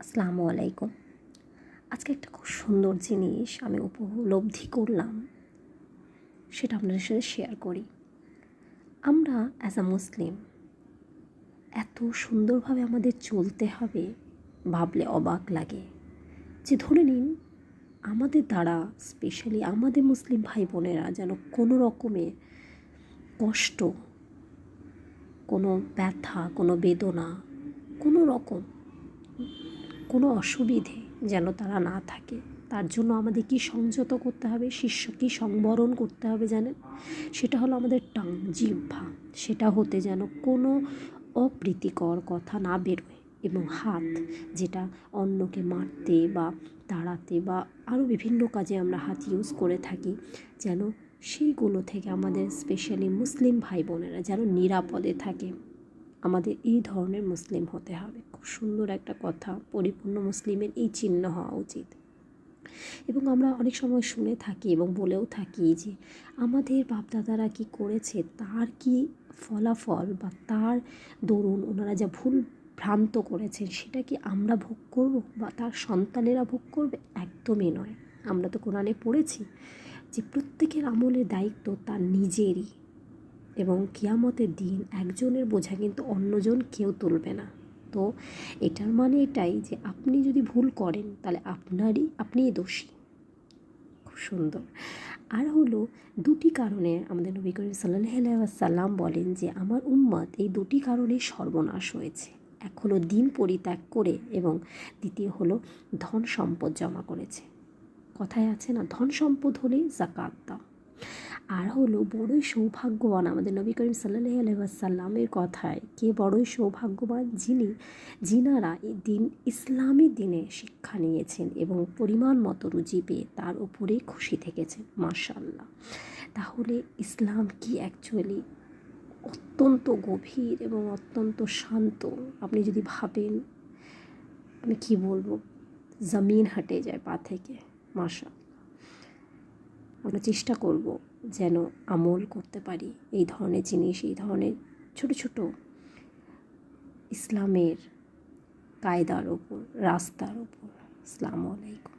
আসসালামু আলাইকুম। আজকে একটা খুব সুন্দর জিনিস আমি উপলব্ধি করলাম। সেটা আপনাদের সাথে শেয়ার করি। আমরা অ্যাজ আ মুসলিম এত সুন্দরভাবে আমাদের চলতে হবে ভাবলে অবাক লাগে। যে ধরে নিন, আমাদের দ্বারা স্পেশালি আমাদের মুসলিম ভাই বোনেরা যেন কোনো রকমে কষ্ট, কোনো ব্যথা, কোনো বেদনা, কোনো রকম কোনো অসুবিধে যেন তারা না থাকে। তার জন্য আমাদের কি সংযত করতে হবে? শিষ্য কী সংবরণ করতে হবে জানেন? সেটা হলো আমাদের টাং জিহ্বা। সেটা হতে যেন কোনো অপ্রীতিকর কথা না বেরোয় এবং হাত যেটা অন্যকে মারতে বা তাড়াতে বা আরও বিভিন্ন কাজে আমরা হাত ইউজ করে থাকি, যেন সেইগুলো থেকে আমাদের স্পেশালি মুসলিম ভাই বোনেরা যেন নিরাপদে থাকে। আমাদের এই ধরনের মুসলিম হতে হবে। খুব সুন্দর একটা কথা, পরিপূর্ণ মুসলিমের এই চিহ্ন হওয়া উচিত। এবং আমরা অনেক সময় শুনে থাকি এবং বলেও থাকি যে, আমাদের বাপদাদারা কি করেছে, তার কি ফলাফল বা তার দরুন ওনারা যা ভুল ভ্রান্ত করেছেন, সেটা কি আমরা ভোগ করব বা তার সন্তানেরা ভোগ করবে? একদমই নয়। আমরা তো কোরআনে পড়েছি যে, প্রত্যেকের আমলের দায়িত্ব তার নিজেরই। এবং কিয়ামতের দিন একজনের বোঝা কিন্তু অন্যজন কেউ তুলবে না। তো এটার মানে এটাই যে আপনি যদি ভুল করেন, তাহলে আপনারই, আপনিই দোষী। খুব সুন্দর। আর হলো দুটি কারণে আমাদের নবী করিম সাল্লাহ সাল্লাম বলেন যে আমার উম্মত এই দুটি কারণে সর্বনাশ হয়েছে। এক হলো দিন পরিত্যাগ করে এবং দ্বিতীয় হলো ধন সম্পদ জমা করেছে। কথায় আছে না, ধন সম্পদ হলেই জাকাত দাও। আর হলো বড়ই সৌভাগ্যবান আমাদের নবী করিম সাল্লাহ আলহাসাল্লামের কথায় কে বড়ই সৌভাগ্যবান যিনি, যিনারা এই দিন ইসলামী দিনে শিক্ষা নিয়েছেন এবং পরিমাণ মতো রুজি পেয়ে তার উপরে খুশি থেকেছেন মার্শাল্লাহ তাহলে ইসলাম কি অ্যাকচুয়ালি অত্যন্ত গভীর এবং অত্যন্ত শান্ত? আপনি যদি ভাবেন, আমি কি বলব? জমিন হাটে যায় পা থেকে মাশা আমরা চেষ্টা করব যেন আমল করতে পারি। এই ধরনের জিনিস, এই ধরনের ছোট ছোট ইসলামের কায়দার ওপর, রাস্তার ওপর। আসসালামু আলাইকুম।